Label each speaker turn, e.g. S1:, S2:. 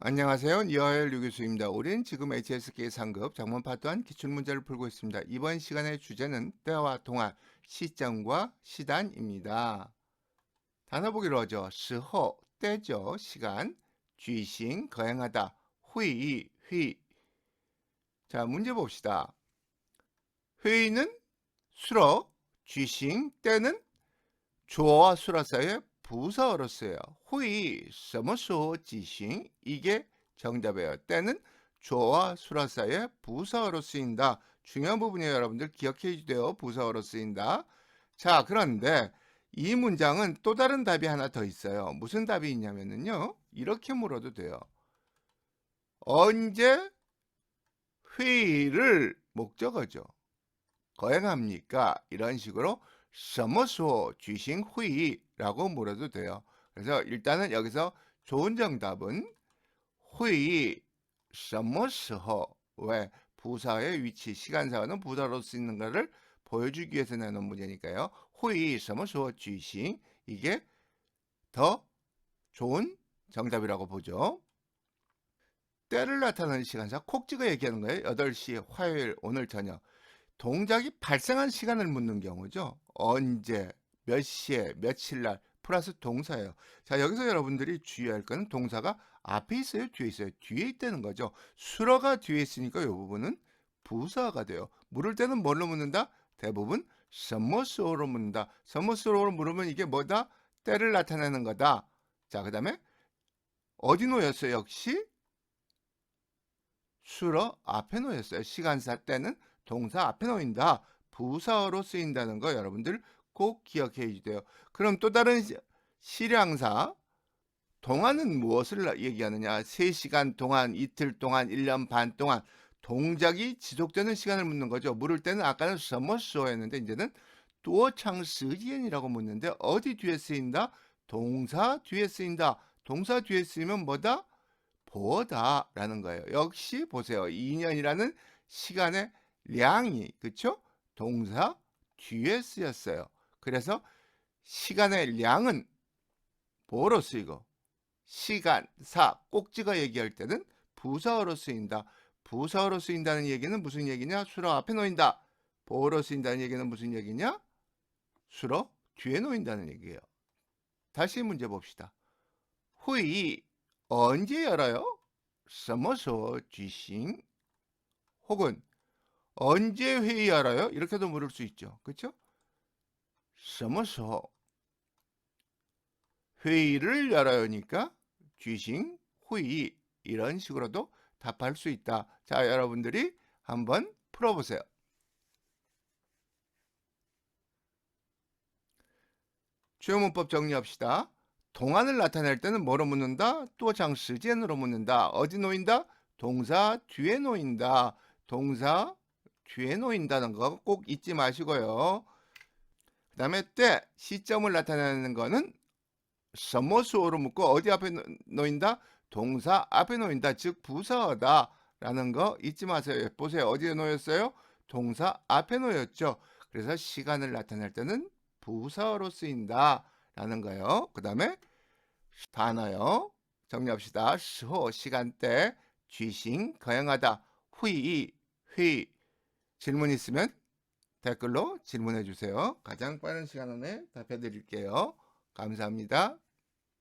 S1: 안녕하세요. 이하열 유교수입니다. 우린 지금 HSK 상급 장문 파트한 기출문제를 풀고 있습니다. 이번 시간의 주제는 때와 동안, 시점과 시단입니다. 단어 보기로 하죠. 시호, 때죠. 시간, 쥐싱, 거행하다, 회의, 휘. 자, 문제 봅시다. 회의는 수로, 쥐싱, 때는 주어와 수라 사이에 부사어로서요. 후이 서머소 지싱 이게 정답이에요. 때는 조와 수라 사이의 부사어로 쓰인다. 중요한 부분이에요. 여러분들 기억해 주세요. 부사어로 쓰인다. 자 그런데 이 문장은 또 다른 답이 하나 더 있어요. 무슨 답이 있냐면요. 이렇게 물어도 돼요. 언제 회의를 목적어죠. 거행합니까? 이런 식으로 什么时候举行会议? 라고 물어도 돼요. 그래서 일단은 여기서 좋은 정답은 회의 什么时候? 왜? 부사의 위치, 시간사는 부사로 쓰이는 것을 보여주기 위해서 내놓은 문제니까요. 회의 什么时候举行? 이게 더 좋은 정답이라고 보죠. 때를 나타내는 시간사 콕 찍어 얘기하는 거예요. 8시 화요일 오늘 저녁. 동작이 발생한 시간을 묻는 경우죠. 언제, 몇 시에, 며칠 날 플러스 동사예요. 자, 여기서 여러분들이 주의할 것은 동사가 앞에 있어요, 뒤에 있어요. 뒤에 있다는 거죠. 수러가 뒤에 있으니까 이 부분은 부사가 돼요. 물을 때는 뭘로 묻는다? 대부분 서머스로 묻는다. 서머스로 물으면 이게 뭐다? 때를 나타내는 거다. 자, 그 다음에 어디 놓였어요? 역시 수러 앞에 놓였어요. 시간사 때는 동사 앞에 놓인다. 부사어로 쓰인다는 거 여러분들 꼭 기억해 주세요. 그럼 또 다른 실형사 동안은 무엇을 얘기하느냐? 3시간 동안, 이틀 동안, 1년 반 동안 동작이 지속되는 시간을 묻는 거죠. 물을 때는 아까는 서머스어 했는데 이제는 또창스지엔이라고 묻는데 어디 뒤에 쓰인다? 동사 뒤에 쓰인다. 동사 뒤에 쓰이면 뭐다? 보다라는 거예요. 역시 보세요. 2년이라는 시간에 량이 그쵸? 동사 뒤에 쓰였어요. 그래서 시간의 량은 보로 쓰이고 시간, 사, 꼭지가 얘기할 때는 부사어로 쓰인다. 부사어로 쓰인다는 얘기는 무슨 얘기냐? 수로 앞에 놓인다. 보어로 쓰인다는 얘기는 무슨 얘기냐? 수로 뒤에 놓인다는 얘기예요. 다시 문제 봅시다. 후이 언제 열어요? 서머소 지싱 혹은 언제 회의하라요? 이렇게도 물을 수 있죠. 그렇죠? 서머서 회의를 열어요니까 귀신 회의 이런 식으로도 답할 수 있다. 자, 여러분들이 한번 풀어보세요. 주요 문법 정리합시다. 동안을 나타낼 때는 뭐로 묻는다? 또장스젠으로 묻는다. 어디 놓인다? 동사 뒤에 놓인다. 동사 뒤에 놓인다는 거 꼭 잊지 마시고요. 그 다음에 때, 시점을 나타내는 거는 서머수어로 묶고 어디 앞에 놓인다? 동사 앞에 놓인다. 즉 부사어다. 라는 거 잊지 마세요. 예, 보세요. 어디에 놓였어요? 동사 앞에 놓였죠. 그래서 시간을 나타낼 때는 부사어로 쓰인다. 라는 거요. 그 다음에 단어요. 정리합시다. 소 시간대, 쥐싱, 거행하다, 휘이 휘, 질문 있으면 댓글로 질문해 주세요. 가장 빠른 시간 안에 답해 드릴게요. 감사합니다.